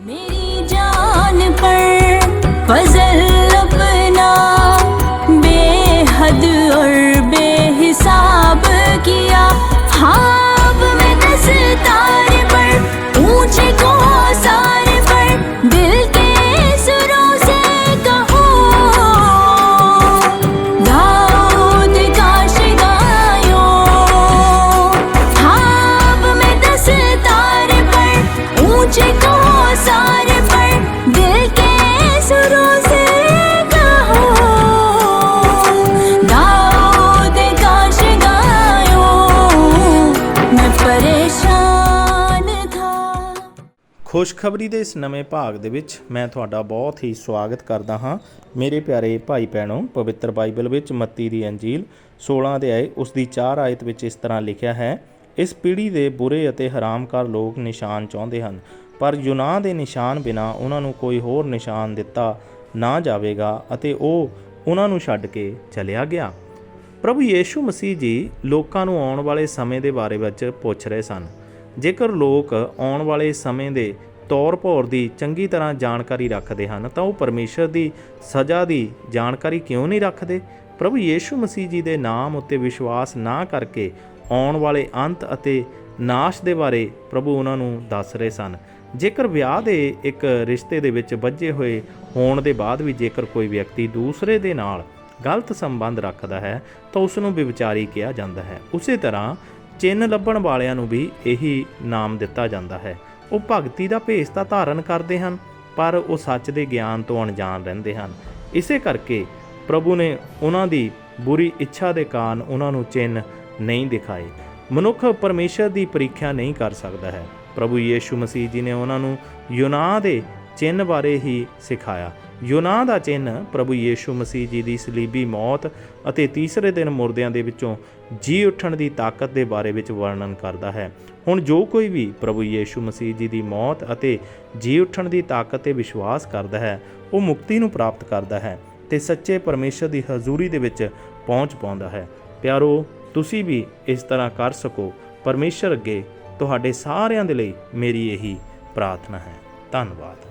मेरी जान पर फजल अपना बेहद और बेहिसाब किया ਖੁਸ਼ਖਬਰੀ ਦੇ ਇਸ ਨਵੇਂ ਭਾਗ ਦੇ ਵਿੱਚ ਮੈਂ ਤੁਹਾਡਾ ਬਹੁਤ ਹੀ ਸਵਾਗਤ ਕਰਦਾ ਹਾਂ। ਮੇਰੇ ਪਿਆਰੇ ਭਾਈ ਭੈਣੋ, ਪਵਿੱਤਰ ਬਾਈਬਲ ਵਿੱਚ ਮੱਤੀ ਦੀ ਅੰਜੀਲ 16 ਆਏ ਉਸ ਦੀ 4 ਆਇਤ ਵਿੱਚ ਇਸ ਤਰ੍ਹਾਂ ਲਿਖਿਆ ਹੈ, ਇਸ ਪੀੜ੍ਹੀ ਦੇ ਬੁਰੇ ਅਤੇ ਹਰਾਮਕਾਰ ਲੋਕ ਨਿਸ਼ਾਨ ਚਾਹੁੰਦੇ ਹਨ, ਪਰ ਯੁਨਾਹ ਦੇ ਨਿਸ਼ਾਨ ਬਿਨਾ ਉਹਨਾਂ ਨੂੰ ਕੋਈ ਹੋਰ ਨਿਸ਼ਾਨ ਦਿੱਤਾ ਨਾ ਜਾਵੇਗਾ ਅਤੇ ਉਹ ਉਹਨਾਂ ਨੂੰ ਛੱਡ ਕੇ ਚਲਿਆ ਗਿਆ। ਪ੍ਰਭੂ ਯੀਸ਼ੂ ਮਸੀਹ ਜੀ ਲੋਕਾਂ ਨੂੰ ਆਉਣ ਵਾਲੇ ਸਮੇਂ ਦੇ ਬਾਰੇ ਵਿੱਚ ਪੁੱਛ ਰਹੇ ਸਨ। ਜੇਕਰ ਲੋਕ ਆਉਣ ਵਾਲੇ ਸਮੇਂ ਦੇ ਤੌਰ ਭੌਰ ਦੀ ਚੰਗੀ ਤਰ੍ਹਾਂ ਜਾਣਕਾਰੀ ਰੱਖਦੇ ਹਨ, ਤਾਂ ਉਹ ਪਰਮੇਸ਼ਰ ਦੀ ਸਜ਼ਾ ਦੀ ਜਾਣਕਾਰੀ ਕਿਉਂ ਨਹੀਂ ਰੱਖਦੇ? ਪ੍ਰਭੂ ਯੀਸ਼ੂ ਮਸੀਹ ਜੀ ਦੇ ਨਾਮ ਉੱਤੇ ਵਿਸ਼ਵਾਸ ਨਾ ਕਰਕੇ ਆਉਣ ਵਾਲੇ ਅੰਤ ਅਤੇ ਨਾਸ਼ ਦੇ ਬਾਰੇ ਪ੍ਰਭੂ ਉਹਨਾਂ ਨੂੰ ਦੱਸ ਰਹੇ ਸਨ। ਜੇਕਰ ਵਿਆਹ ਦੇ ਇੱਕ ਰਿਸ਼ਤੇ ਦੇ ਵਿੱਚ ਵੱਜੇ ਹੋਏ ਹੋਣ ਦੇ ਬਾਅਦ ਵੀ ਜੇਕਰ ਕੋਈ ਵਿਅਕਤੀ ਦੂਸਰੇ ਦੇ ਨਾਲ ਗਲਤ ਸੰਬੰਧ ਰੱਖਦਾ ਹੈ, ਤਾਂ ਉਸ ਨੂੰ ਵਿਵਚਾਰੀ ਕਿਹਾ ਜਾਂਦਾ ਹੈ। ਉਸੇ ਤਰ੍ਹਾਂ ਚਿੰਨ ਲੱਭਣ ਵਾਲਿਆਂ ਨੂੰ ਵੀ ਇਹੀ ਨਾਮ ਦਿੱਤਾ ਜਾਂਦਾ ਹੈ। ਉਹ ਭਗਤੀ ਦਾ ਭੇਸ ਤਾਂ ਧਾਰਨ ਕਰਦੇ ਹਨ, ਪਰ ਉਹ ਸੱਚ ਦੇ ਗਿਆਨ ਤੋਂ ਅਣਜਾਣ ਰਹਿੰਦੇ ਹਨ। ਇਸੇ ਕਰਕੇ ਪ੍ਰਭੂ ਨੇ ਉਹਨਾਂ ਦੀ ਬੁਰੀ ਇੱਛਾ ਦੇ ਕਾਰਨ ਉਹਨਾਂ ਨੂੰ ਚਿੰਨ ਨਹੀਂ ਦਿਖਾਏ। ਮਨੁੱਖ ਪਰਮੇਸ਼ਰ ਦੀ ਪ੍ਰੀਖਿਆ ਨਹੀਂ ਕਰ ਸਕਦਾ ਹੈ। ਪ੍ਰਭੂ ਯੀਸ਼ੂ ਮਸੀਹ ਜੀ ਨੇ ਉਹਨਾਂ ਨੂੰ ਯੁਨਾਹ ਦੇ ਚਿੰਨ ਬਾਰੇ ਹੀ ਸਿਖਾਇਆ। ਯੁਨਾਹ ਦਾ ਚਿੰਨ ਪ੍ਰਭੂ ਯੀਸ਼ੂ ਮਸੀਹ ਜੀ ਦੀ ਸਲੀਬੀ ਮੌਤ ਅਤੇ ਤੀਸਰੇ ਦਿਨ ਮੁਰਦਿਆਂ ਦੇ ਵਿੱਚੋਂ ਜੀ ਉੱਠਣ ਦੀ ਤਾਕਤ ਦੇ ਬਾਰੇ ਵਿੱਚ ਵਰਣਨ ਕਰਦਾ ਹੈ। ਹੁਣ ਜੋ ਕੋਈ ਵੀ ਪ੍ਰਭੂ ਯੀਸ਼ੂ ਮਸੀਹ ਜੀ ਦੀ ਮੌਤ ਅਤੇ ਜੀ ਉੱਠਣ ਦੀ ਤਾਕਤ ਤੇ ਵਿਸ਼ਵਾਸ ਕਰਦਾ ਹੈ, ਉਹ ਮੁਕਤੀ ਨੂੰ ਪ੍ਰਾਪਤ ਕਰਦਾ ਹੈ ਤੇ ਸੱਚੇ ਪਰਮੇਸ਼ਰ ਦੀ ਹਜ਼ੂਰੀ ਦੇ ਵਿੱਚ ਪਹੁੰਚ ਪਾਉਂਦਾ ਹੈ। ਪਿਆਰੋ, ਤੁਸੀਂ ਵੀ ਇਸ ਤਰ੍ਹਾਂ ਕਰ ਸਕੋ। ਪਰਮੇਸ਼ਰ ਅੱਗੇ ਤੁਹਾਡੇ ਸਾਰਿਆਂ ਦੇ ਲਈ ਮੇਰੀ ਇਹੀ ਪ੍ਰਾਰਥਨਾ ਹੈ। ਧੰਨਵਾਦ।